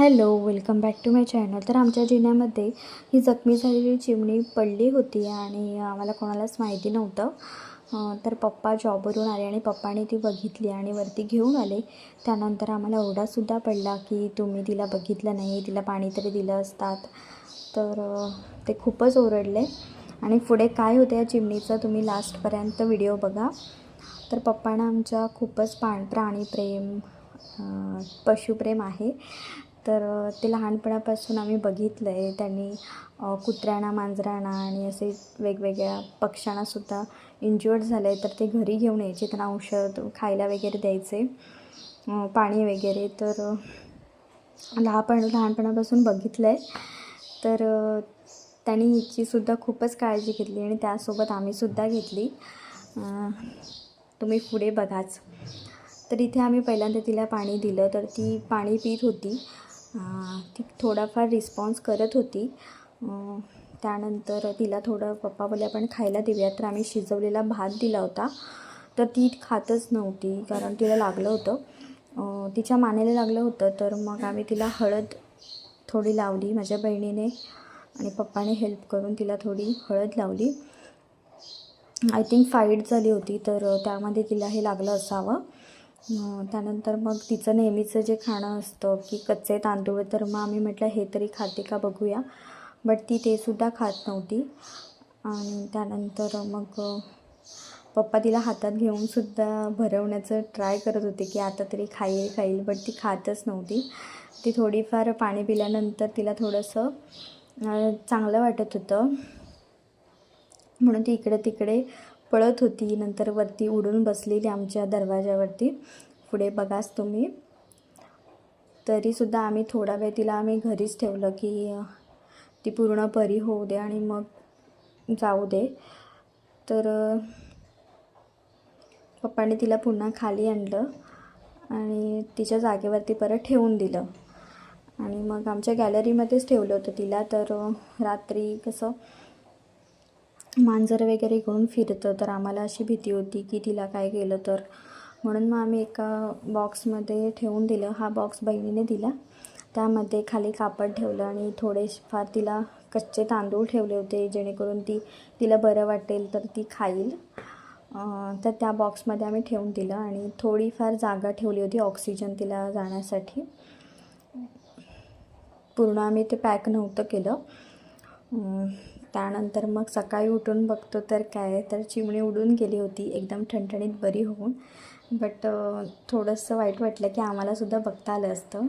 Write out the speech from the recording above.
Hello welcome back to my channel. तर आमच्या जिल्ह्यामध्ये ही जखमी झालेली चिमणी पडली होती आणि आम्हाला कोणालाच माहिती नव्हतं. तर पप्पा जॉबवरून आले आणि पप्पाने ती बघितली आणि वरती घेऊन आले. त्यानंतर आम्हाला ओरडासुद्धा पडला की तुम्ही तिला बघितलं नाही तिला पाणी तरी दिलं असतात. तर ते खूपच ओरडले. आणि पुढे काय होतं या चिमणीचं तुम्ही लास्टपर्यंत व्हिडिओ बघा. तर पप्पांना आमच्या खूपच पा प्राणीप्रेम पशुप्रेम आहे. तर ते लहानपणापासून आम्ही बघितलं आहे त्यांनी कुत्र्यांना मांजरांना आणि असे वेगवेगळ्या पक्ष्यांनासुद्धा इंज्युअर्ड झालं आहे तर ते घरी घेऊन यायचे. त्यांना औषध खायला वगैरे द्यायचे. पाणी वगैरे. तर लहानपण लहानपणापासून बघितलं आहे तर त्यांनी हिचीसुद्धा खूपच काळजी घेतली आणि त्यासोबत आम्हीसुद्धा घेतली. तुम्ही पुढे बघाच. तर इथे आम्ही पहिल्यांदा तिला पाणी दिलं. तर ती पाणी पित होती. ती थोडाफार रिस्पॉन्स करत होती. त्यानंतर तिला थोडं पप्पा बोलले आपण खायला देऊया तर आम्ही शिजवलेला भात दिला होता. तर ती खातच नव्हती कारण तिला लागलं होतं. तिच्या मानेला लागलं होतं तर मग आम्ही तिला हळद थोडी लावली माझ्या बहिणीने आणि पप्पाने हेल्प करून तिला थोडी हळद लावली. आय थिंक फाईट झाली होती तर त्यामध्ये तिला हे लागलं असावं. त्यानंतर मग तिचं नेहमीचं जे खाणं असतं की कच्चे तांदूळ तर मग आम्ही म्हटलं हे तरी खाते का बघूया. बट ती ते सुद्धा खात नव्हती. आणि त्यानंतर मग पप्पा तिला हातात घेऊन सुद्धा भरवण्याचं ट्राय करत होते की आता तरी खाईल खाईल बट ती खातच नव्हती. ती थोडीफार पाणी पिल्यानंतर तिला थोडंसं चांगलं वाटत होतं. म्हणून ती इकडे तिकडे पळत होती. नंतर वरती उडून बसलेली आमच्या दरवाजावरती पुढे बघाच तुम्ही. तरीसुद्धा आम्ही थोडा वेळ तिला आम्ही घरीच ठेवलं की ती पूर्ण परी होऊ दे आणि मग जाऊ दे. तर पप्पांनी पप्पाने तिला पुन्हा खाली आणलं आणि तिच्या जागेवरती परत ठेवून दिलं. आणि मग आमच्या गॅलरीमध्येच ठेवलं होतं तिला. तर रात्री कसं मांजर वगैरे घेऊन फिरतं. तर आम्हाला अशी भीती होती की तिला काय केलं तर. म्हणून मग आम्ही एका बॉक्समध्ये ठेवून दिलं. हा बॉक्स बहिणीने दिला. त्यामध्ये खाली कापड ठेवलं आणि थोडे फार तिला कच्चे तांदूळ ठेवले होते जेणेकरून ती तिला बरं वाटेल तर ती खाईल. तर त्या बॉक्समध्ये आम्ही ठेवून दिलं आणि थोडीफार जागा ठेवली होती ऑक्सिजन तिला जाण्यासाठी. पूर्ण आम्ही ते पॅक नव्हतं केलं. त्यानंतर मग सकाळी उठून बघतो तर काय तर चिमणी उडून गेली होती. एकदम ठणठणीत बरी होऊन. बट थोडंसं वाईट वाटलं की आम्हालासुद्धा बघता आलं असतं.